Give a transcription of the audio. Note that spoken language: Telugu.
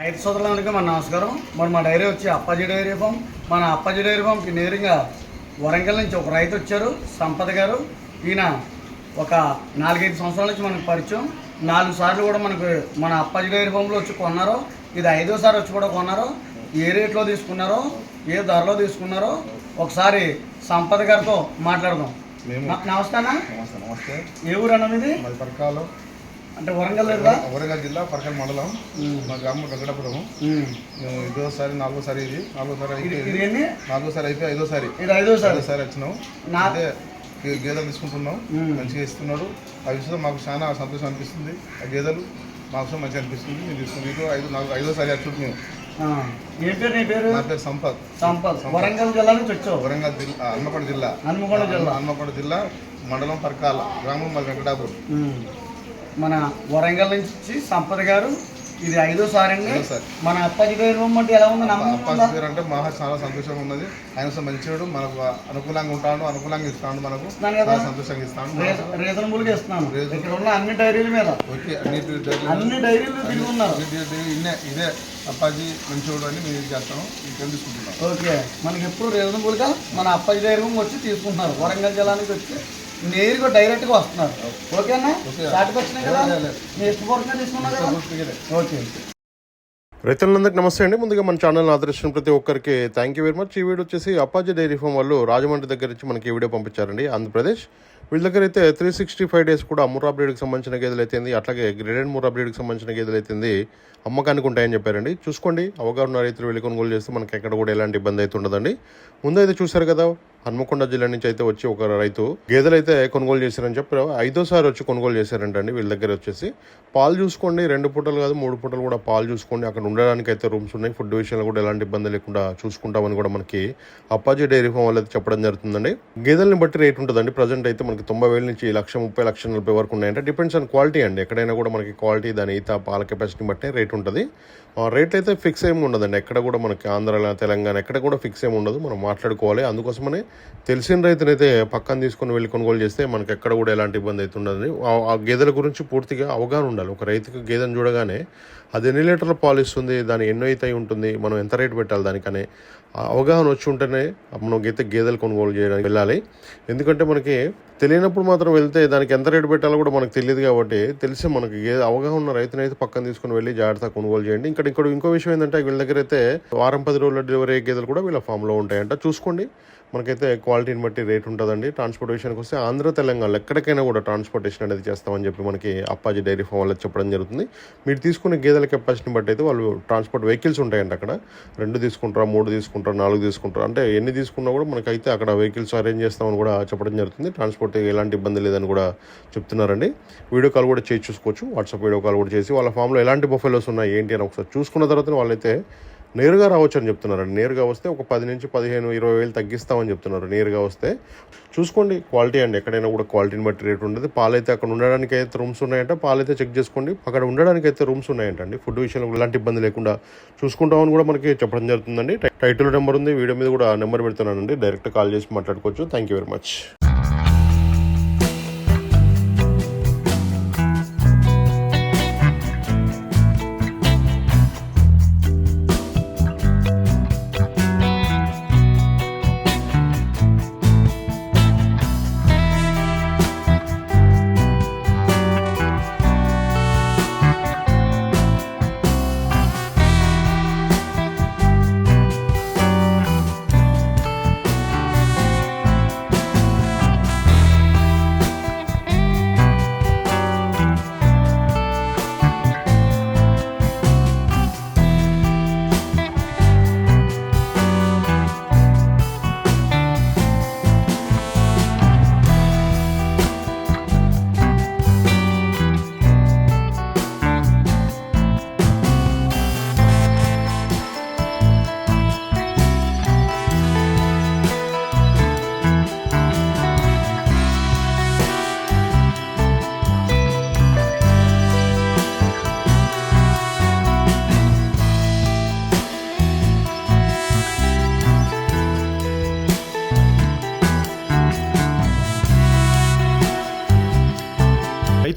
రైతు సోదరులందరికీ మన నమస్కారం. మరి మా డైరీ వచ్చి అప్పాజీ డైరీ ఫామ్. మన అప్పాజీ డైరీ ఫామ్కి నేరుగా వరంగల్ నుంచి ఒక రైతు వచ్చారు సంపద గారు. ఈయన ఒక నాలుగైదు సంవత్సరాల నుంచి మనకు పరిచయం. నాలుగు సార్లు కూడా మనకు మన అప్పాజీ డైరీ ఫామ్లో వచ్చి కొన్నారు. ఇది ఐదోసారి వచ్చి కూడా కొన్నారు. ఏ రేట్లో తీసుకున్నారో ఏ ధరలో తీసుకున్నారో ఒకసారి సంపద గారితో మాట్లాడదాం. నమస్తే నమస్తే. ఏ ఊరు అన్న మీది? మాది పరకాలు. అంటే వరంగల్ వరంగల్ జిల్లా పరకాల మండలం. మా గ్రామం వెంకటాపురం. మేము. ఐదోసారి నాలుగోసారి ఇది. నాలుగోసారి ఇది అయిపోయి ఇది ఎన్ని నాలుగోసారి అయిపోయి ఐదోసారి ఐదోసారి వచ్చినాం గే- గేదెలు తీసుకుంటున్నాం. మంచిగా ఇస్తున్నాడు. ఆ విషయంలో మాకు చాలా సంతోషం అనిపిస్తుంది. ఆ గేదెలు మాకు మంచిగా అనిపిస్తుంది. మేము తీసుకున్నాం మీకు ఐదు నాలుగు ఐదోసారి వచ్చుడు మేము ఆ, ఏం పేరు నీ పేరు? నా పేరు సంపత్. సంపత్. వరంగల్ జిల్లా నుంచి వచ్చావు? వరంగల్ జిల్లా హన్మకొండ జిల్లా. హన్మకొండ జిల్లా. హన్మకొండ జిల్లా మండలం పరకాల గ్రామం మాది వెంకటాపూర్. మన వరంగల్ నుంచి సంపత్ గారు ఇది ఐదోసారి అండి ఐదోసారి. మన అప్పాజీ గారి అంటే ఎలా ఉంది? నమ్మకం అంటే మహా చాలా సంతోషంగా ఉన్నది. ఆయన మంచివాడు మనకు అనుకూలంగా ఉంటాడు అనుకూలంగా ఇస్తాడు మనకు. సంతోషంగా ఇస్తాడు. రీజ- రీజనబుల్గా ఇస్తున్నాను. ఇక్కడ ఉన్న అన్ని డైరీల మీద. అన్ని డైరీలు తిరిగి ఉన్నారు. ఇదే అప్పాజీ మంచివాడు అని మేము ఇంకేం తీసుకుంటున్నాం? ఓకే మనకి ఎప్పుడు రీజనబుల్గా మన అప్పాజీ డైరీ వచ్చి తీసుకుంటున్నారు. వరంగల్ జిల్లా నుంచి వచ్చి. నేరుగా డైరెక్ట్గా వస్తున్నారు. ఓకేనా ఓకే. కదా? తీసుకున్నారు కదా? రైతులందరికీ నమస్తే అండి. ముందుగా మన ఛానల్ ఆదరించిన ప్రతి ఒక్కరికి థ్యాంక్ యూ వెరీ మచ్ ఈ వీడియో వచ్చేసి అప్పాజీ డైరీ ఫామ్ వాళ్ళు రాజమండ్రి దగ్గర నుంచి మనకి ఈ వీడియో పంపించారండి. ఆంధ్రప్రదేశ్. వీళ్ళ దగ్గర అయితే త్రీ సిక్స్టీ ఫైవ్ డేస్ కూడా అమ్మురా బ్రీడ్కి సంబంధించిన గేదెలు అయితేంది అట్లాగే గ్రేడెడ్ మురా బ్రీడ్కి సంబంధించిన గేదెలు అయితేంది అమ్మకానికి ఉంటాయని చెప్పారండి. చూసుకోండి. అవగాహన రైతులు వెళ్ళి కొనుగోలు చేస్తే మనకి ఎక్కడ కూడా ఎలాంటి ఇబ్బంది అయితే ఉండదండి. ముందైతే చూశారు కదా హన్మకొండ జిల్లా నుంచి అయితే వచ్చి ఒక రైతు గేదెలు అయితే కొనుగోలు చేశారని చెప్పి ఐదోసారి వచ్చి కొనుగోలు చేశారంటండి వీళ్ళ దగ్గర వచ్చేసి. పాలు చూసుకోండి రెండు పూటలు కాదు మూడు పూటలు కూడా పాలు చూసుకోండి. అక్కడ ఉండడానికి అయితే రూమ్స్ ఉన్నాయి. ఫుడ్ విషయంలో కూడా ఎలాంటి ఇబ్బంది లేకుండా చూసుకుంటామని కూడా మనకి అప్పాజీ డైరీ ఫామ్ వాళ్ళు అయితే చెప్పడం జరుగుతుందండి. గేదెలని బట్టి రేట్ ఉంటుందండి. ప్రజెంట్ అయితే మనకి తొంభై వేల నుంచి లక్ష ముప్పై లక్ష నలభై వరకు ఉన్నాయంటే. డిపెండ్స్ ఆన్ క్వాలిటీ అండి. ఎక్కడైనా కూడా మనకి క్వాలిటీ దాని ఈత పాల కెపాసిటీని బట్టే రేట్ ఉంటుంది. రేట్ అయితే ఫిక్స్ ఏమి ఉండదండి. ఎక్కడ కూడా మనకి ఆంధ్ర తెలంగాణ ఎక్కడ కూడా ఫిక్స్ ఏమి ఉండదు. మనం మాట్లాడుకోవాలి. అందుకోసమనే తెలిసిన రైతునైతే పక్కన తీసుకొని వెళ్ళి కొనుగోలు చేస్తే మనకి ఎక్కడ కూడా ఎలాంటి ఇబ్బంది అయితే ఉండదు. ఆ- గేదెల గురించి పూర్తిగా అవగాహన ఉండాలి. ఒక రైతుకి గేదెను చూడగానే అది ఎన్ని లీటర్ల పాలు ఇస్తుంది దాని ఎన్నో అయితే ఉంటుంది మనం ఎంత రేటు పెట్టాలి దానికనే ఆ అవగాహన వచ్చి ఉంటేనే మనం అయితే గేదెలు కొనుగోలు చేయడానికి వెళ్ళాలి. ఎందుకంటే మనకి తెలియనప్పుడు మాత్రం వెళ్తే దానికి ఎంత రేటు పెట్టాలో కూడా మనకు తెలియదు కాబట్టి తెలిసి మనకి గేదె అవగాహన ఉన్న రైతునైతే పక్కన తీసుకుని వెళ్ళి జాగ్రత్తగా కొనుగోలు చేయండి. ఇక్కడ ఇక్కడ ఇంకో విషయం ఏంటంటే వీళ్ళ దగ్గర అయితే వారం పది రోజుల డెలివరీ అయ్యే గేదెలు కూడా వీళ్ళ ఫామ్లో ఉంటాయంట. చూసుకోండి. మనకైతే క్వాలిటీని బట్టి రేట్ ఉంటుందండి. ట్రాన్స్పోర్టేషన్కి వస్తే ఆంధ్ర తెలంగాణలో ఎక్కడికైనా కూడా ట్రాన్స్పోర్టేషన్ అనేది చేస్తామని చెప్పి మనకి అప్పాజీ డైరీ ఫామ్ వాళ్ళకి చెప్పడం జరుగుతుంది. మీరు తీసుకునే గేదెల కెపాసిటీని బట్టి అయితే వాళ్ళు ట్రాన్స్పోర్ట్ వెహికల్స్ ఉంటాయండి అక్కడ. రెండు తీసుకుంటారా మూడు తీసుకుంటారా నాలుగు తీసుకుంటారా? అంటే ఎన్ని తీసుకున్నా కూడా మనకైతే అక్కడ వెహికల్స్ అరేంజ్ చేస్తామని కూడా చెప్పడం జరుగుతుంది. ట్రాన్స్పోర్ట్ ఎలాంటి ఇబ్బంది లేదని కూడా చెప్తున్నారండి. వీడియో కాల్ కూడా చేసి చూసుకోవచ్చు. వాట్సాప్ వీడియో కాల్ కూడా చేసి వాళ్ళ ఫామ్లో ఎలాంటి బొఫెలోస్ ఉన్నాయి ఏంటి అని ఒకసారి చూసుకున్న తర్వాత వాళ్ళైతే నేరుగా రావచ్చు అని చెప్తున్నారండి. నేరుగా వస్తే ఒక పది నుంచి పదిహేను ఇరవై వేలు తగ్గిస్తామని చెప్తున్నారు. నేరుగా వస్తే చూసుకోండి క్వాలిటీ అండి. ఎక్కడైనా కూడా క్వాలిటీని బట్టి రేట్ ఉండదు. పాలైతే అక్కడ ఉండడానికి అయితే రూమ్స్ ఉన్నాయంటే. పాలైతే చెక్ చేసుకోండి. అక్కడ ఉండడానికి అయితే రూమ్స్ ఉన్నాయంటండి. ఫుడ్ విషయంలో ఎలాంటి ఇబ్బంది లేకుండా చూసుకుంటామని కూడా మనకి చెప్పడం జరుగుతుందండి. టైటిల్ నెంబర్ ఉంది. వీడియో మీద కూడా నెంబర్ పెడుతున్నానండి. డైరెక్ట్ కాల్ చేసి మాట్లాడుకోవచ్చు. Thank you very much.